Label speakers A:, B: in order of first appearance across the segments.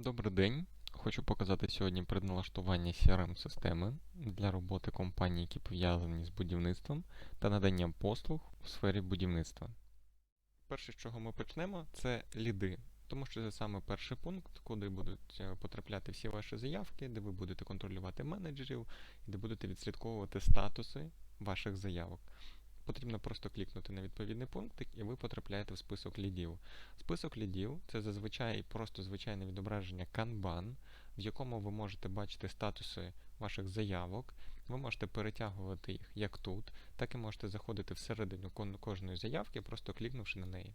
A: Добрий день. Хочу показати сьогодні предналаштування CRM-системи для роботи компаній, які пов'язані з будівництвом та наданням послуг у сфері будівництва. Перше, з чого ми почнемо, це ліди. Тому що це саме перший пункт, куди будуть е, потрапляти всі ваші заявки, де ви будете контролювати менеджерів, і де будете відслідковувати статуси ваших заявок. Потрібно просто клікнути на відповідний пункт, і ви потрапляєте в список лідів. Список лідів це зазвичай просто звичайне відображення Kanban, в якому ви можете бачити статуси ваших заявок. Ви можете перетягувати їх як тут, так і можете заходити всередину кожної заявки, просто клікнувши на неї.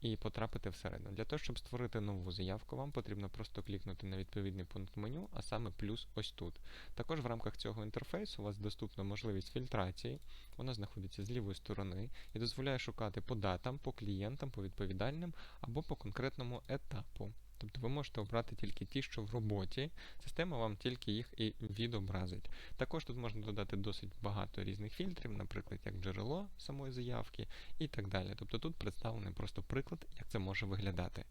A: І потрапити всередину. Для того, щоб створити нову заявку, вам потрібно просто клікнути на відповідний пункт меню, а саме плюс ось тут. Також в рамках цього інтерфейсу у вас доступна можливість фільтрації. Вона знаходиться з лівої сторони і дозволяє шукати по датам, по клієнтам, по відповідальним або по конкретному етапу. Тобто ви можете обрати тільки ті, що в роботі, система вам тільки їх і відобразить. Також тут можна додати досить багато різних фільтрів, наприклад, як джерело самої заявки і так далі. Тобто тут представлений просто приклад, як це може виглядати.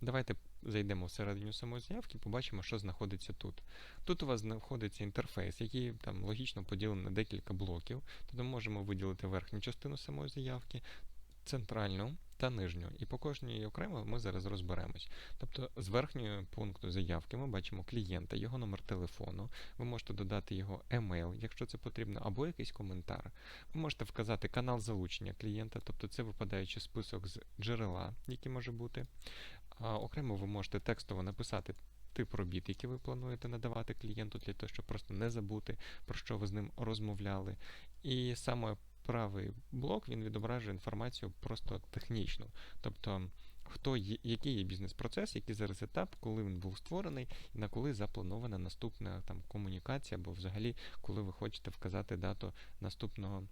A: Давайте зайдемо всередину самої заявки побачимо, що знаходиться тут. Тут у вас знаходиться інтерфейс, який там логічно поділений на декілька блоків. Тобто ми можемо виділити верхню частину самої заявки, центральну та нижню. І по кожній окремо ми зараз розберемось. Тобто з верхнього пункту заявки ми бачимо клієнта, його номер телефону. Ви можете додати його емейл, якщо це потрібно, або якийсь коментар. Ви можете вказати канал залучення клієнта, тобто це випадаючий список з джерела, який може бути. А окремо ви можете текстово написати. Тип робіт, які ви плануєте надавати клієнту, для того, щоб просто не забути, про що ви з ним розмовляли. І саме правий блок він відображує інформацію просто технічну. Тобто, хто є, який є бізнес-процес, який зараз етап, коли він був створений, і на коли запланована наступна там комунікація, або взагалі, коли ви хочете вказати дату наступного.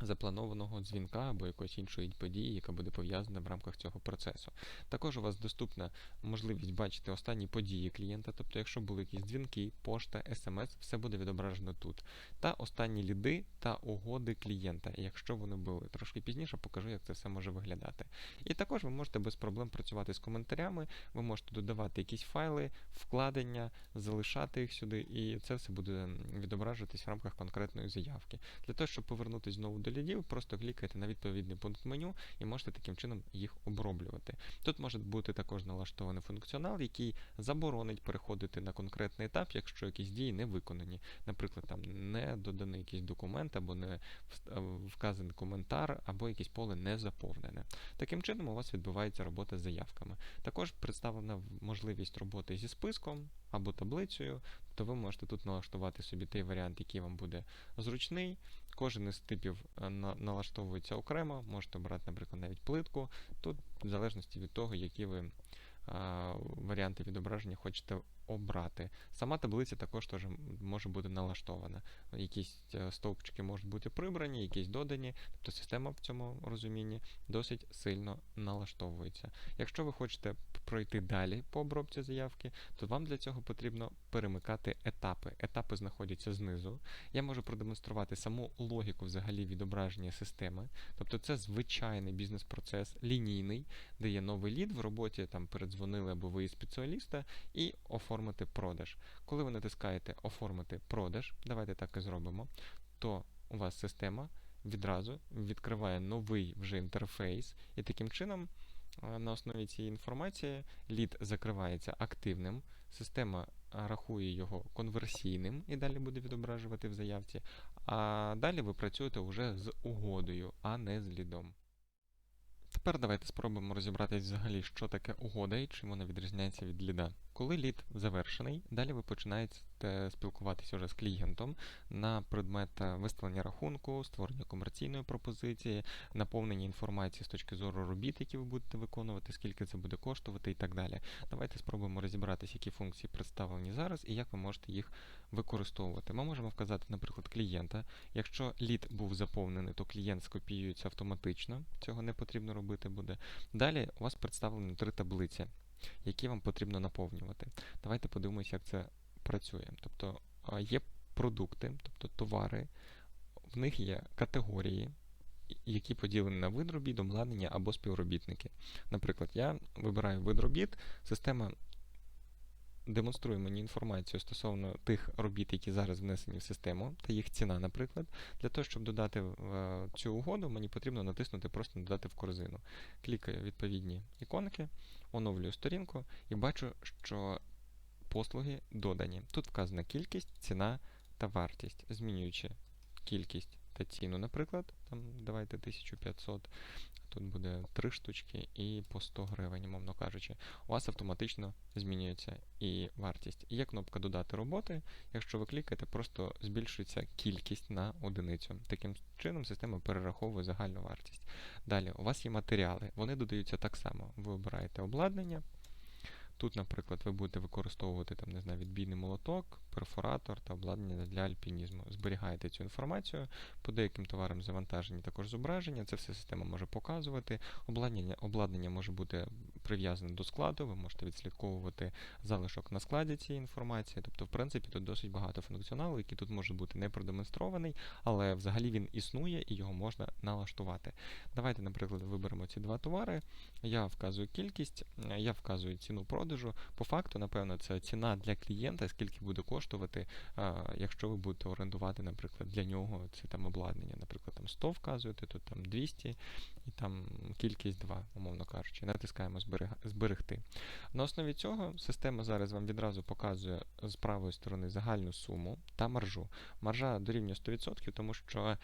A: Запланованого дзвінка або якоїсь іншої події, яка буде пов'язана в рамках цього процесу. Також у вас доступна можливість бачити останні події клієнта, тобто, якщо були якісь дзвінки, пошта, смс, все буде відображено тут. Та останні ліди та угоди клієнта, якщо вони були. Трошки пізніше покажу, як це все може виглядати. І також ви можете без проблем працювати з коментарями, ви можете додавати якісь файли, вкладення, залишати їх сюди, і це все буде відображуватись в рамках конкретної заявки. Для того, щоб повернутися знову до лідів, просто клікайте на відповідний пункт меню і можете таким чином їх оброблювати. Тут може бути також налаштований функціонал, який заборонить переходити на конкретний етап, якщо якісь дії не виконані. Наприклад, там не доданий якийсь документ, або не вказаний коментар, або якесь поле не заповнене. Таким чином у вас відбувається робота з заявками. Також представлена можливість роботи зі списком або таблицею, то ви можете тут налаштувати собі той варіант, який вам буде зручний. Кожен із типів на налаштовується окремо, можете обрати, наприклад, навіть плитку. Тут, в залежності від того, які ви варіанти відображення хочете обрати. Сама таблиця також теж може бути налаштована. Якісь е, стовпчики можуть бути прибрані, якісь додані, тобто система в цьому розумінні досить сильно налаштовується. Якщо ви хочете пройти далі по обробці заявки, то вам для цього потрібно перемикати етапи. Етапи знаходяться знизу. Я можу продемонструвати саму логіку взагалі відображення системи. Тобто це звичайний бізнес-процес, лінійний, де є новий лід в роботі, там передзвонили або ви спеціаліста, і оформити продаж. Коли ви натискаєте Оформити продаж, давайте так і зробимо, то у вас система відразу відкриває новий вже інтерфейс, і таким чином. На основі цієї інформації лід закривається активним, система рахує його конверсійним і далі буде відображувати в заявці. А далі ви працюєте вже з угодою, а не з лідом. Тепер давайте спробуємо розібратися взагалі, що таке угода і чим вона відрізняється від ліда. Коли лід завершений, далі ви починаєте спілкуватися вже з клієнтом на предмет виставлення рахунку, створення комерційної пропозиції, наповнення інформації з точки зору робіт, які ви будете виконувати, скільки це буде коштувати і так далі. Давайте спробуємо розібратися, які функції представлені зараз і як ви можете їх використовувати. Ми можемо вказати, наприклад, клієнта. Якщо лід був заповнений, то клієнт скопіюється автоматично, цього не потрібно робити буде. Далі у вас представлені три таблиці які вам потрібно наповнювати. Давайте подивимося, як це працює. Тобто є продукти, тобто товари, в них є категорії, які поділені на вид робіт, обладнання або співробітники. Наприклад, я вибираю вид робіт, система демонструє мені інформацію стосовно тих робіт, які зараз внесені в систему, та їх ціна, наприклад. Для того, щоб додати е, цю угоду, мені потрібно натиснути просто додати в корзину. Клікаю відповідні іконки, оновлюю сторінку і бачу, що послуги додані. Тут вказана кількість, ціна та вартість, змінюючи кількість та ціну, наприклад, там давайте 1500, тут буде 3 штучки і по 100 гривень, мовно кажучи, у вас автоматично змінюється і вартість. Є кнопка додати роботи. Якщо ви клікаєте, просто збільшується кількість на одиницю. Таким чином система перераховує загальну вартість. Далі, у вас є матеріали, вони додаються так само. Ви обираєте обладнання. Тут, наприклад, ви будете використовувати там, не знаю, відбійний молоток, перфоратор та обладнання для альпінізму. Зберігаєте цю інформацію. По деяким товарам завантажені також зображення. Це все система може показувати. Обладнання, обладнання може бути прив'язане до складу, ви можете відслідковувати залишок на складі цієї інформації. Тобто, в принципі, тут досить багато функціоналу, який тут може бути не продемонстрований, але взагалі він існує і його можна налаштувати. Давайте, наприклад, виберемо ці два товари. Я вказую кількість, я вказую ціну продажу. По факту, напевно, це ціна для клієнта, скільки буде коштувати, якщо ви будете орендувати, наприклад, для нього це там обладнання. Наприклад, там 100 вказуєте, тут там 200 і там кількість 2, умовно кажучи. Натискаємо зберегти. На основі цього система зараз вам відразу показує з правої сторони загальну суму та маржу. Маржа дорівнює 100%, тому що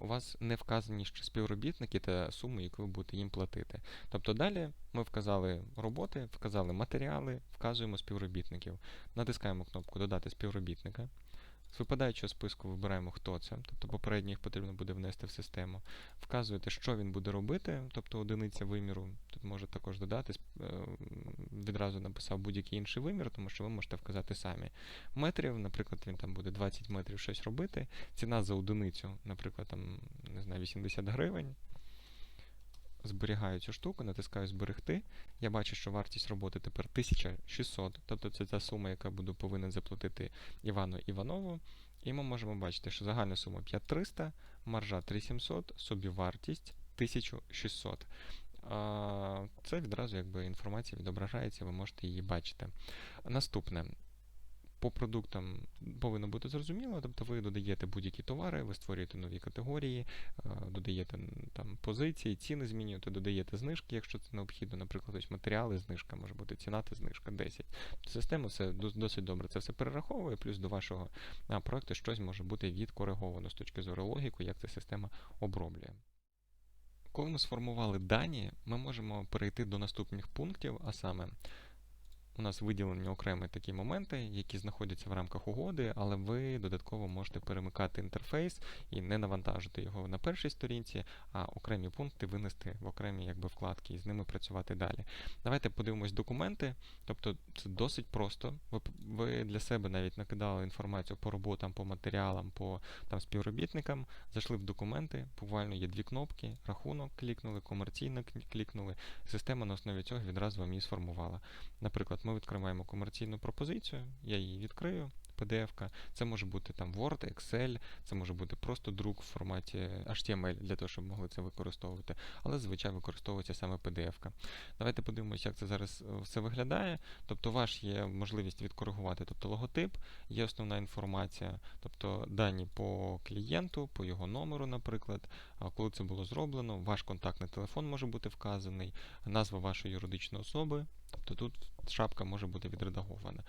A: у вас не вказані ще співробітники та суми, яку ви будете їм платити. Тобто далі ми вказали роботи, вказали матеріали, вказуємо співробітників. Натискаємо кнопку Додати співробітника. З випадаючого списку вибираємо, хто це, тобто попередньо їх потрібно буде внести в систему. Вказуєте, що він буде робити, тобто одиниця виміру. Тут може також додати, е, відразу написав будь-який інший вимір, тому що ви можете вказати самі. Метрів, наприклад, він там буде 20 метрів щось робити. Ціна за одиницю, наприклад, там, не знаю, 80 гривень зберігаю цю штуку, натискаю зберегти. Я бачу, що вартість роботи тепер 1600, тобто це та сума, яка буду повинен заплатити Івану Іванову. І ми можемо бачити, що загальна сума 5300, маржа 3700, собівартість 1600. Це відразу якби інформація відображається, ви можете її бачити. Наступне по продуктам повинно бути зрозуміло, тобто ви додаєте будь-які товари, ви створюєте нові категорії, додаєте там позиції, ціни змінюєте, додаєте знижки, якщо це необхідно, наприклад, ось матеріали, знижка може бути ціна та знижка 10. Система все досить добре це все перераховує, плюс до вашого проекту щось може бути відкориговано з точки зору логіки, як ця система оброблює. Коли ми сформували дані, ми можемо перейти до наступних пунктів, а саме у нас виділені окремі такі моменти, які знаходяться в рамках угоди, але ви додатково можете перемикати інтерфейс і не навантажити його на першій сторінці, а окремі пункти винести в окремі якби, вкладки і з ними працювати далі. Давайте подивимось документи. Тобто це досить просто. Ви, ви для себе навіть накидали інформацію по роботам, по матеріалам, по там, співробітникам, зайшли в документи, буквально є дві кнопки, рахунок клікнули, комерційно клікнули. Система на основі цього відразу вам її сформувала. Наприклад, ми відкриваємо комерційну пропозицію, я її відкрию. PDF-ка, це може бути там Word, Excel, це може бути просто друк в форматі HTML для того, щоб могли це використовувати. Але звичайно використовується саме PDF-ка. Давайте подивимося, як це зараз е, все виглядає. Тобто, ваш є можливість відкоригувати тобто логотип, є основна інформація, тобто дані по клієнту, по його номеру, наприклад, коли це було зроблено, ваш контактний телефон може бути вказаний, назва вашої юридичної особи. Тобто тут шапка може бути відредагована.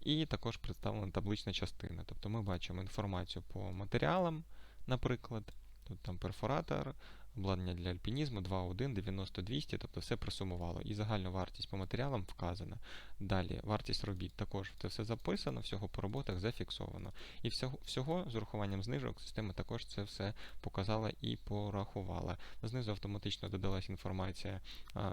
A: І також представлена таблична частина. Тобто ми бачимо інформацію по матеріалам, наприклад, тут там перфоратор, обладнання для альпінізму 2.1, 90 200, тобто все присумувало. І загальну вартість по матеріалам вказана. Далі вартість робіт також це все записано, всього по роботах зафіксовано. І всього всього з урахуванням знижок система також це все показала і порахувала. Знизу автоматично додалась інформація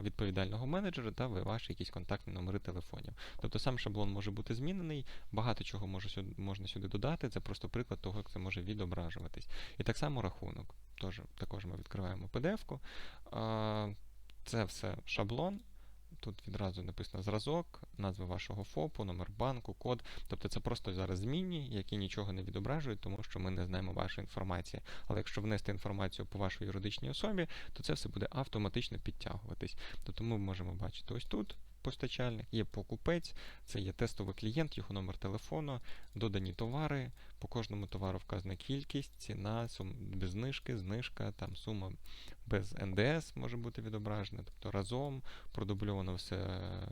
A: відповідального менеджера та ваші якісь контактні номери телефонів. Тобто сам шаблон може бути змінений, багато чого може сюди, можна сюди додати. Це просто приклад того, як це може відображуватись. І так само рахунок. Тож, також ми відкриваємо PDF-ку. Це все шаблон. Тут відразу написано зразок, назва вашого ФОПу, номер банку, код. Тобто це просто зараз змінні, які нічого не відображують, тому що ми не знаємо вашої інформації. Але якщо внести інформацію по вашій юридичній особі, то це все буде автоматично підтягуватись. Тобто ми можемо бачити ось тут постачальник, є покупець, це є тестовий клієнт, його номер телефону, додані товари. По кожному товару вказана кількість, ціна, сум, без знижки, знижка, там сума без НДС може бути відображена, тобто разом продубльовано все е,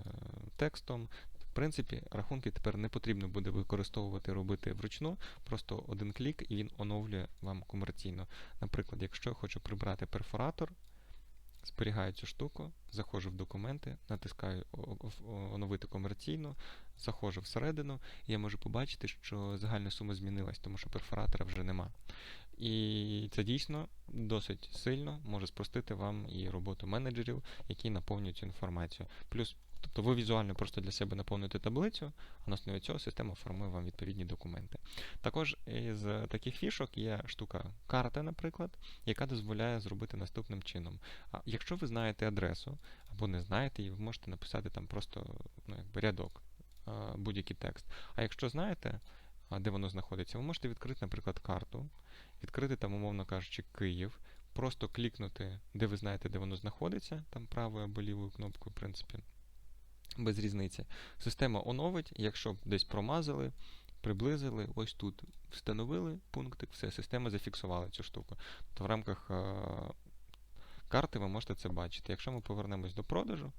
A: текстом. В принципі, рахунки тепер не потрібно буде використовувати, робити вручну, просто один клік і він оновлює вам комерційно. Наприклад, якщо я хочу прибрати перфоратор, зберігаю цю штуку, заходжу в документи, натискаю оновити комерційно, заходжу всередину, і я можу побачити, що загальна сума змінилась, тому що перфоратора вже нема. І це дійсно досить сильно може спростити вам і роботу менеджерів, які наповнюють цю інформацію. Плюс, тобто ви візуально просто для себе наповнюєте таблицю, а на основі цього система формує вам відповідні документи. Також із таких фішок є штука карта, наприклад, яка дозволяє зробити наступним чином. А якщо ви знаєте адресу або не знаєте її, ви можете написати там просто ну, якби рядок, будь-який текст. А якщо знаєте, де воно знаходиться, ви можете відкрити, наприклад, карту, відкрити там, умовно кажучи, Київ, просто клікнути, де ви знаєте, де воно знаходиться, там правою або лівою кнопкою, в принципі, без різниці. Система оновить, якщо десь промазали, приблизили, ось тут встановили пунктик, все, система зафіксувала цю штуку. То в рамках е, карти ви можете це бачити. Якщо ми повернемось до продажу,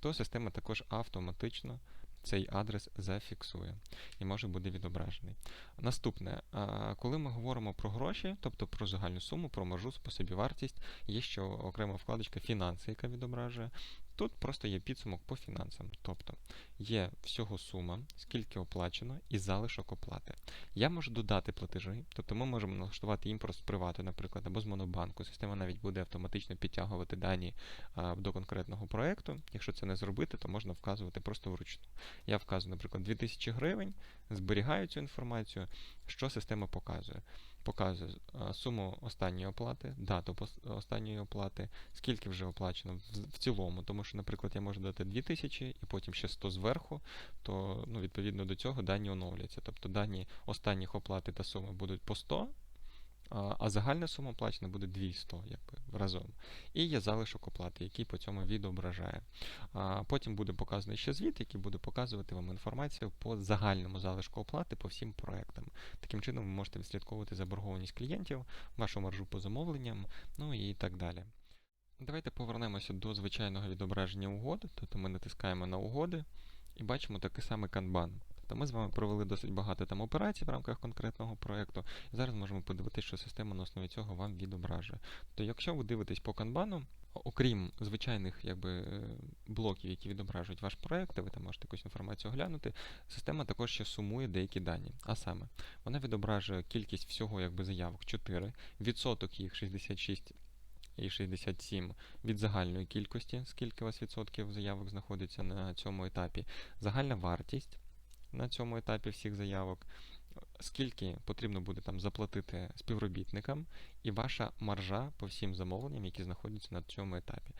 A: то система також автоматично цей адрес зафіксує і може бути відображений. Наступне, коли ми говоримо про гроші, тобто про загальну суму, про маржу, по собівартість, є ще окрема вкладочка фінанси, яка відображує. Тут просто є підсумок по фінансам. Тобто є всього сума, скільки оплачено, і залишок оплати. Я можу додати платежі, тобто ми можемо налаштувати імпорт з привату, наприклад, або з монобанку. Система навіть буде автоматично підтягувати дані а, до конкретного проєкту. Якщо це не зробити, то можна вказувати просто вручну. Я вказую, наприклад, 2000 гривень, зберігаю цю інформацію. Що система показує? Показує суму останньої оплати, дату останньої оплати, скільки вже оплачено в, в цілому, тому що, наприклад, я можу дати 2000 і потім ще 100 зверху, то ну, відповідно до цього дані оновляться. Тобто дані останніх оплати та суми будуть по 100, а, загальна сума оплачена буде 200 якби, разом. І є залишок оплати, який по цьому відображає. А, потім буде показаний ще звіт, який буде показувати вам інформацію по загальному залишку оплати по всім проектам. Таким чином ви можете відслідковувати заборгованість клієнтів, вашу маржу по замовленням, ну і так далі. Давайте повернемося до звичайного відображення угод. Тобто ми натискаємо на угоди і бачимо такий самий канбан. Тобто ми з вами провели досить багато там операцій в рамках конкретного проєкту. Зараз можемо подивитися, що система на основі цього вам відображує. Тобто, якщо ви дивитесь по канбану, окрім звичайних якби, е, блоків, які відображують ваш проєкт, ви там можете якусь інформацію оглянути, система також ще сумує деякі дані. А саме, вона відображує кількість всього якби, заявок 4, відсоток їх 66 і 67 від загальної кількості, скільки у вас відсотків заявок знаходиться на цьому етапі, загальна вартість на цьому етапі всіх заявок, скільки потрібно буде там заплатити співробітникам, і ваша маржа по всім замовленням, які знаходяться на цьому етапі.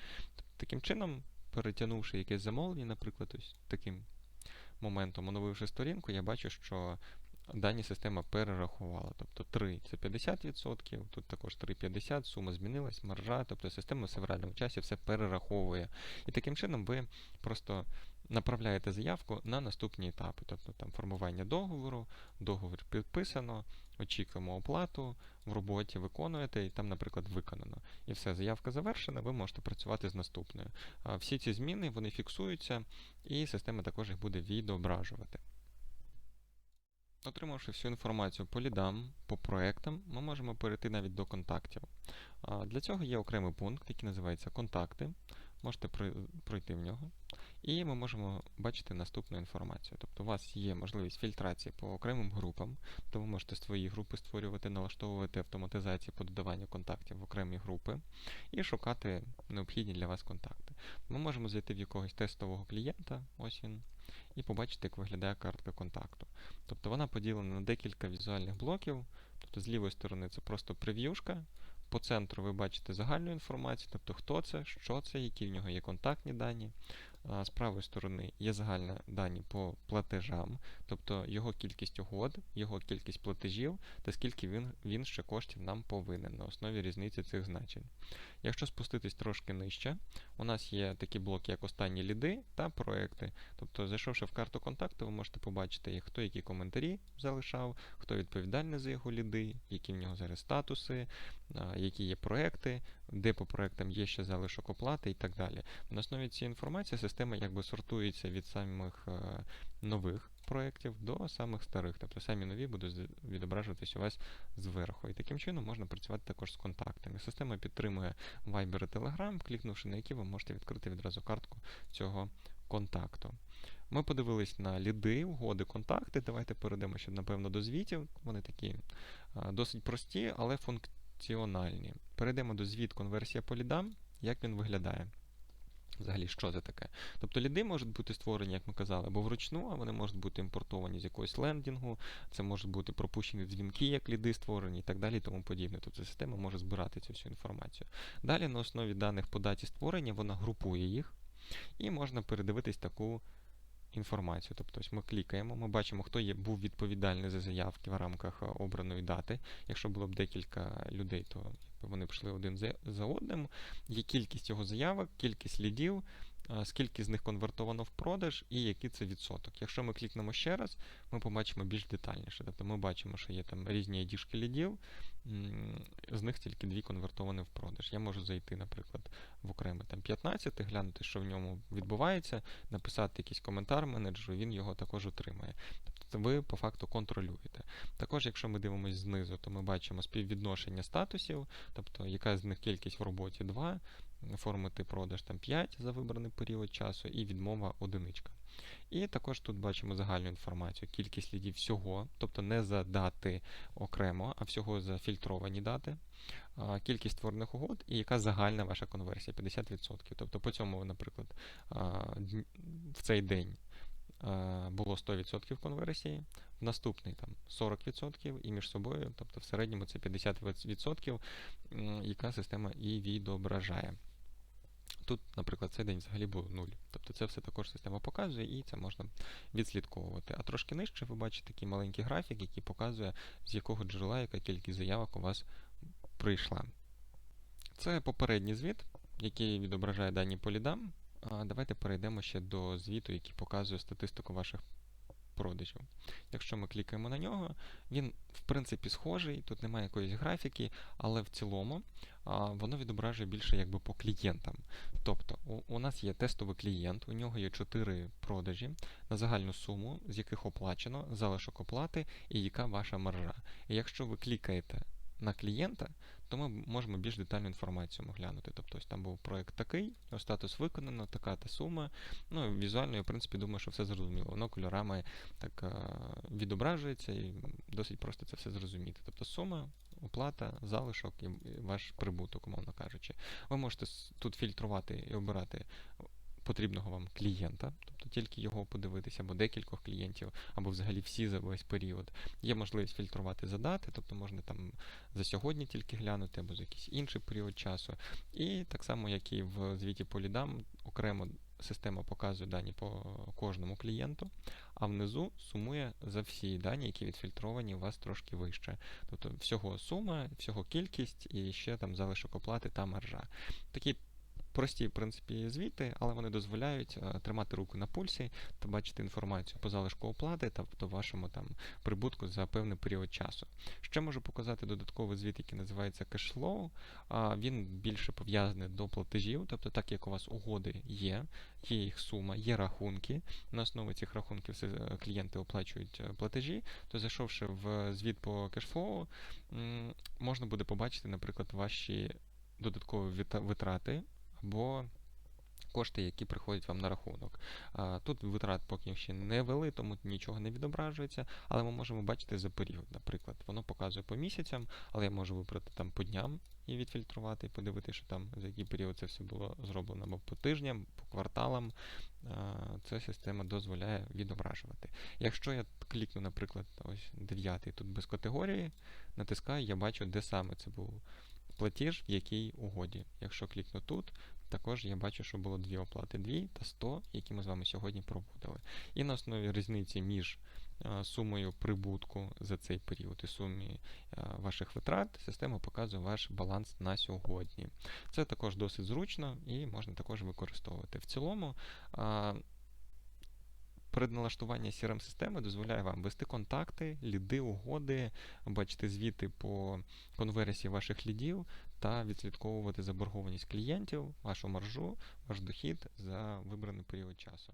A: Таким чином, перетягнувши якесь замовлення, наприклад, ось таким моментом, оновивши сторінку, я бачу, що дані система перерахувала. Тобто 3 це 50%, тут також 3,50, сума змінилась, маржа, тобто система все в реальному часі все перераховує. І таким чином ви просто направляєте заявку на наступні етапи. Тобто там формування договору, договір підписано, очікуємо оплату, в роботі виконуєте, і там, наприклад, виконано. І все, заявка завершена, ви можете працювати з наступною. Всі ці зміни вони фіксуються, і система також їх буде відображувати. Отримавши всю інформацію по лідам, по проектам, ми можемо перейти навіть до контактів. Для цього є окремий пункт, який називається Контакти. Можете пройти в нього. І ми можемо бачити наступну інформацію. Тобто у вас є можливість фільтрації по окремим групам, то ви можете свої групи створювати, налаштовувати автоматизацію по додаванню контактів в окремі групи і шукати необхідні для вас контакти. Ми можемо зайти в якогось тестового клієнта, ось він, і побачити, як виглядає картка контакту. Тобто вона поділена на декілька візуальних блоків. Тобто з лівої сторони це просто прев'юшка. По центру ви бачите загальну інформацію, тобто хто це, що це, які в нього є контактні дані. З правої сторони є загальні дані по платежам, тобто його кількість угод, його кількість платежів та скільки він, він ще коштів нам повинен на основі різниці цих значень. Якщо спуститись трошки нижче, у нас є такі блоки, як останні ліди та проекти. Тобто, зайшовши в карту контакту, ви можете побачити, хто які коментарі залишав, хто відповідальний за його ліди, які в нього зараз статуси, які є проекти, де по проектам є ще залишок оплати і так далі. На основі цієї інформації система якби сортується від самих е, нових проєктів до самих старих. Тобто самі нові будуть відображуватись у вас зверху. І таким чином можна працювати також з контактами. Система підтримує Viber і Telegram, клікнувши на які ви можете відкрити відразу картку цього контакту. Ми подивились на ліди, угоди, контакти. Давайте перейдемо ще, напевно, до звітів. Вони такі досить прості, але функціональні. Перейдемо до звіт конверсія по лідам, як він виглядає. Взагалі, що це таке? Тобто ліди можуть бути створені, як ми казали, або вручну, а вони можуть бути імпортовані з якогось лендінгу, це можуть бути пропущені дзвінки, як ліди створені, і так далі, і тому подібне. Тобто система може збирати цю всю інформацію. Далі на основі даних по даті створення вона групує їх, і можна передивитись таку інформацію. Тобто ось ми клікаємо, ми бачимо, хто є, був відповідальний за заявки в рамках е, обраної дати. Якщо було б декілька людей, то вони пішли один за, одним. Є кількість його заявок, кількість лідів, скільки з них конвертовано в продаж і який це відсоток. Якщо ми клікнемо ще раз, ми побачимо більш детальніше. Тобто ми бачимо, що є там різні ID-шки лідів, з них тільки дві конвертовані в продаж. Я можу зайти, наприклад, в окремий там 15, глянути, що в ньому відбувається, написати якийсь коментар менеджеру, він його також отримає. Тобто ви по факту контролюєте. Також, якщо ми дивимося знизу, то ми бачимо співвідношення статусів, тобто яка з них кількість в роботі 2, оформити продаж там 5 за вибраний період часу і відмова одиничка. І також тут бачимо загальну інформацію, кількість лідів всього, тобто не за дати окремо, а всього за фільтровані дати, кількість створених угод і яка загальна ваша конверсія 50%. Тобто по цьому, наприклад, в цей день було 100% конверсії, в наступний там 40% і між собою, тобто в середньому це 50%, яка система і відображає. Тут, наприклад, цей день взагалі був 0. Тобто це все також система показує і це можна відслідковувати. А трошки нижче ви бачите такий маленький графік, який показує, з якого джерела яка кількість заявок у вас прийшла. Це попередній звіт, який відображає дані по лідам. Давайте перейдемо ще до звіту, який показує статистику ваших продажів. Якщо ми клікаємо на нього, він в принципі схожий, тут немає якоїсь графіки, але в цілому а, воно відображує більше якби по клієнтам. Тобто у, у нас є тестовий клієнт, у нього є 4 продажі на загальну суму, з яких оплачено, залишок оплати і яка ваша маржа. І якщо ви клікаєте на клієнта, то ми можемо більш детальну інформацію оглянути. Тобто ось там був проект такий, статус виконано, така та сума. Ну, візуально, я в принципі думаю, що все зрозуміло. Воно кольорами так е, відображується і досить просто це все зрозуміти. Тобто сума, оплата, залишок і ваш прибуток, умовно кажучи. Ви можете тут фільтрувати і обирати потрібного вам клієнта, тобто тільки його подивитися, або декількох клієнтів, або взагалі всі за весь період. Є можливість фільтрувати за дати, тобто можна там за сьогодні тільки глянути, або за якийсь інший період часу. І так само, як і в звіті по лідам, окремо система показує дані по кожному клієнту, а внизу сумує за всі дані, які відфільтровані у вас трошки вище. Тобто всього сума, всього кількість і ще там залишок оплати та маржа. Такі прості, в принципі, звіти, але вони дозволяють е, тримати руку на пульсі та бачити інформацію по залишку оплати та по вашому там прибутку за певний період часу. Ще можу показати додатковий звіт, який називається. А, Він більше пов'язаний до платежів, тобто так як у вас угоди є, є їх сума, є рахунки. На основі цих рахунків е, клієнти оплачують е, платежі, то зайшовши в звіт по м, можна буде побачити, наприклад, ваші додаткові витрати або кошти, які приходять вам на рахунок. Тут витрат поки ще не вели, тому нічого не відображується, але ми можемо бачити за період. Наприклад, воно показує по місяцям, але я можу вибрати там по дням і відфільтрувати, і подивитися, що там за який період це все було зроблено, або по тижням, по кварталам. Ця система дозволяє відображувати. Якщо я клікну, наприклад, ось 9 тут без категорії, натискаю, я бачу, де саме це був платіж, в якій угоді. Якщо клікну тут, також я бачу, що було дві оплати 2 та 100, які ми з вами сьогодні проводили. І на основі різниці між е, сумою прибутку за цей період і сумі е, ваших витрат, система показує ваш баланс на сьогодні. Це також досить зручно і можна також використовувати. В цілому. А, Предналаштування CRM-системи дозволяє вам вести контакти, ліди, угоди, бачити звіти по конверсії ваших лідів та відслідковувати заборгованість клієнтів, вашу маржу, ваш дохід за вибраний період часу.